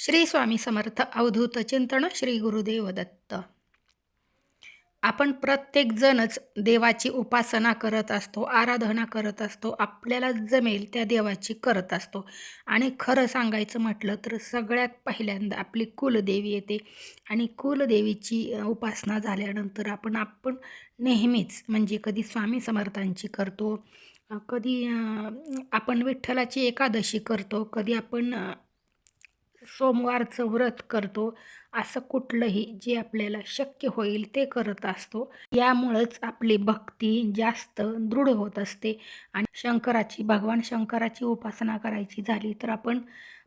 श्री स्वामी समर्थ अवधूत चिंतन श्री गुरुदेव दत्त. आपण प्रत्येकजणच देवाची उपासना करत असतो आराधना करत असतो आपल्याला जमेल त्या देवाची करत असतो. आणि खरं सांगायचं म्हटलं तर सगळ्यात पहिल्यांदा आपली कुलदेवी येते. आणि कुलदेवीची उपासना झाल्यानंतर आपण आपण नेहमीच म्हणजे कधी स्वामी समर्थांची करतो कधी आपण विठ्ठलाची एकादशी करतो कधी आपण सोमवारचं व्रत करतो. असं कुठलंही जे आपल्याला शक्य होईल ते करत असतो. यामुळंच आपली भक्ती जास्त दृढ होत असते. आणि शंकराची भगवान शंकराची उपासना करायची झाली तर आपण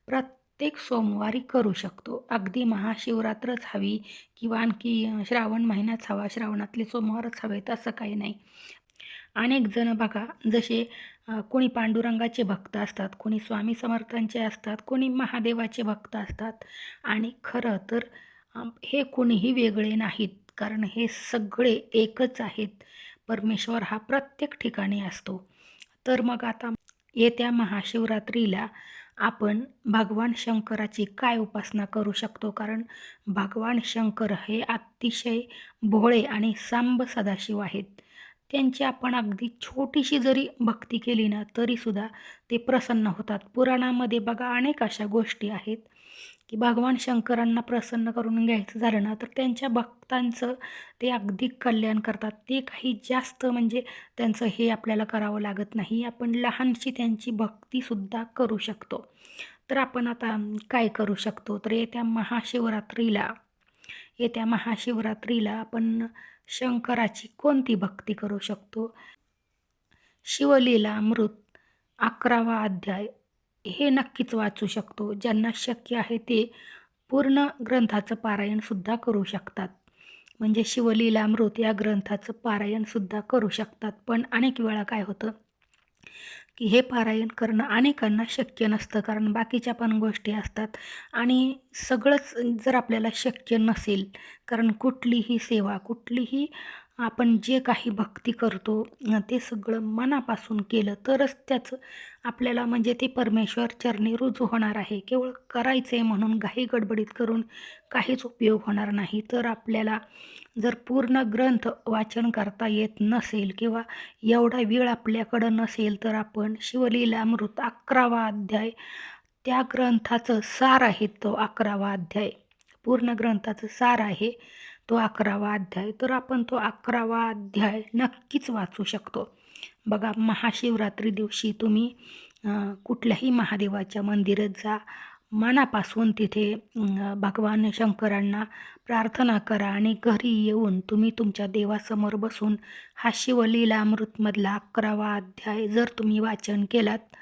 प्रत्येक सोमवारी करू शकतो. अगदी महाशिवरात्रच हवी किंवा आणखी श्रावण महिनाच हवा श्रावणातले सोमवारच हवेत असं काही नाही. अनेक जण बघा जसे कोणी पांडुरंगाचे भक्त असतात कोणी स्वामी समर्थांचे असतात कोणी महादेवाचे भक्त असतात. आणि खरं तर हे कोणीही वेगळे नाहीत कारण हे सगळे एकच आहेत. परमेश्वर हा प्रत्येक ठिकाणी असतो. तर मग आता येत्या महाशिवरात्रीला आपण भगवान शंकराची काय उपासना करू शकतो? कारण भगवान शंकर हे अतिशय भोळे आणि सांब सदाशिव आहेत. त्यांची आपण अगदी छोटीशी जरी भक्ती केली ना तरीसुद्धा ते प्रसन्न होतात. पुराणामध्ये बघा अनेक अशा गोष्टी आहेत की भगवान शंकरांना प्रसन्न करून घ्यायचं झालं ना तर त्यांच्या भक्तांचं ते अगदी कल्याण करतात. ते काही जास्त म्हणजे त्यांचं हे आपल्याला करावं लागत नाही. आपण लहानशी त्यांची भक्तीसुद्धा करू शकतो. तर आपण आता काय करू शकतो? तर येत्या महाशिवरात्रीला येत्या महाशिवरात्रीला आपण शंकराची कोणती भक्ती करू शकतो? शिवलीला अमृत अकरावा अध्याय हे नक्कीच वाचू शकतो. ज्यांना शक्य आहे ते पूर्ण ग्रंथाचं पारायणसुद्धा करू शकतात. म्हणजे शिवलीला अमृत या ग्रंथाचं पारायणसुद्धा करू शकतात. पण अनेक वेळा काय होतं? की हे पारायण करणं अनेकांना शक्य नसतं कारण बाकीच्या पण गोष्टी असतात. आणि सगळंच जर आपल्याला शक्य नसेल कारण कुठलीही सेवा कुठलीही आपण जे काही भक्ती करतो ते सगळं मनापासून केलं तरच त्याचं आपल्याला म्हणजे ते परमेश्वर चरणी रुजू होणार आहे. केवळ करायचं आहे म्हणून घाई गडबडीत करून काहीच उपयोग होणार नाही. तर आपल्याला जर पूर्ण ग्रंथ वाचन करता येत नसेल किंवा एवढा वेळ आपल्याकडं नसेल तर आपण शिवलीलामृत अकरावा अध्याय त्या ग्रंथाचं सार आहे तो अकरावा अध्याय. पूर्ण ग्रंथाचं सार आहे. तो अकरावा अध्याय तर आपण तो अकरावा अध्याय नक्कीच वाचू शकतो. बघा महाशिवरात्री दिवशी तुम्ही कुठल्याही महादेवाच्या मंदिरात जा मनापासून तिथे भगवान शंकरांना प्रार्थना करा आणि घरी येऊन तुम्ही तुमच्या देवासमोर बसून हा शिवलीलामृतमधला अकरावा अध्याय जर तुम्ही वाचन केलात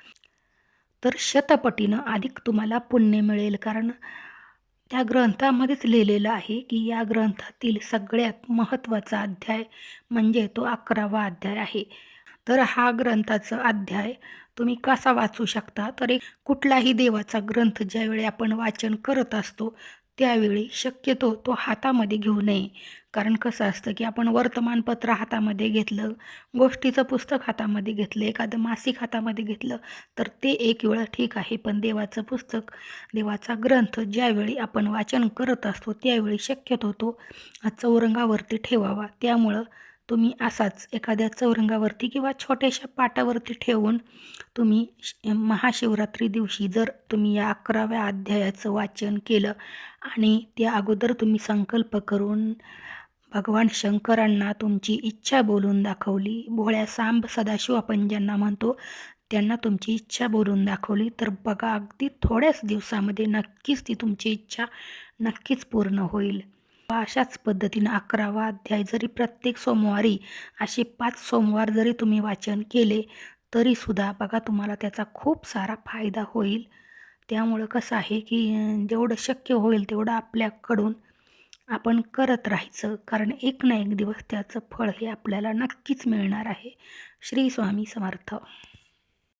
तर शतपटीनं अधिक तुम्हाला पुण्य मिळेल. कारण त्या ग्रंथामध्येच लिहिलेलं आहे की या ग्रंथातील सगळ्यात महत्त्वाचा अध्याय म्हणजे तो अकरावा अध्याय आहे. तर हा ग्रंथाचा अध्याय तुम्ही कसा वाचू शकता? तर एक कुठलाही देवाचा ग्रंथ ज्यावेळी आपण वाचन करत असतो त्यावेळी शक्यतो तो हातामध्ये घेऊ नये. कारण कसं असतं की आपण वर्तमानपत्र हातामध्ये घेतलं गोष्टीचं पुस्तक हातामध्ये घेतलं एखादं मासिक हातामध्ये घेतलं तर ते एक वेळ ठीक आहे. पण देवाचं पुस्तक देवाचा ग्रंथ ज्यावेळी आपण वाचन करत असतो त्यावेळी शक्यतो तो चौरंगावरती ठेवावा. त्यामुळं तुम्ही असाच एखाद्या चौरंगावरती किंवा छोट्याशा पाटावरती ठेवून तुम्ही श- महाशिवरात्री दिवशी जर तुम्ही या अकराव्या अध्यायाचं वाचन केलं आणि त्या अगोदर तुम्ही संकल्प करून भगवान शंकरांना तुमची इच्छा बोलून दाखवली भोळ्या सांब सदाशिव आपण ज्यांना म्हणतो त्यांना तुमची इच्छा बोलून दाखवली तर बघा अगदी थोड्याच दिवसामध्ये नक्कीच ती तुमची इच्छा नक्कीच पूर्ण होईल. अशाच पद्धतीनं अकरावा अध्याय जरी प्रत्येक सोमवारी असे पाच सोमवार जरी तुम्ही वाचन केले तरीसुद्धा बघा तुम्हाला त्याचा खूप सारा फायदा होईल. त्यामुळं कसं आहे की जेवढं शक्य होईल तेवढं आपल्याकडून आपण करत राहायचं. कारण एक ना एक दिवस त्याचं फळ हे आपल्याला नक्कीच मिळणार आहे. श्री स्वामी समर्थ.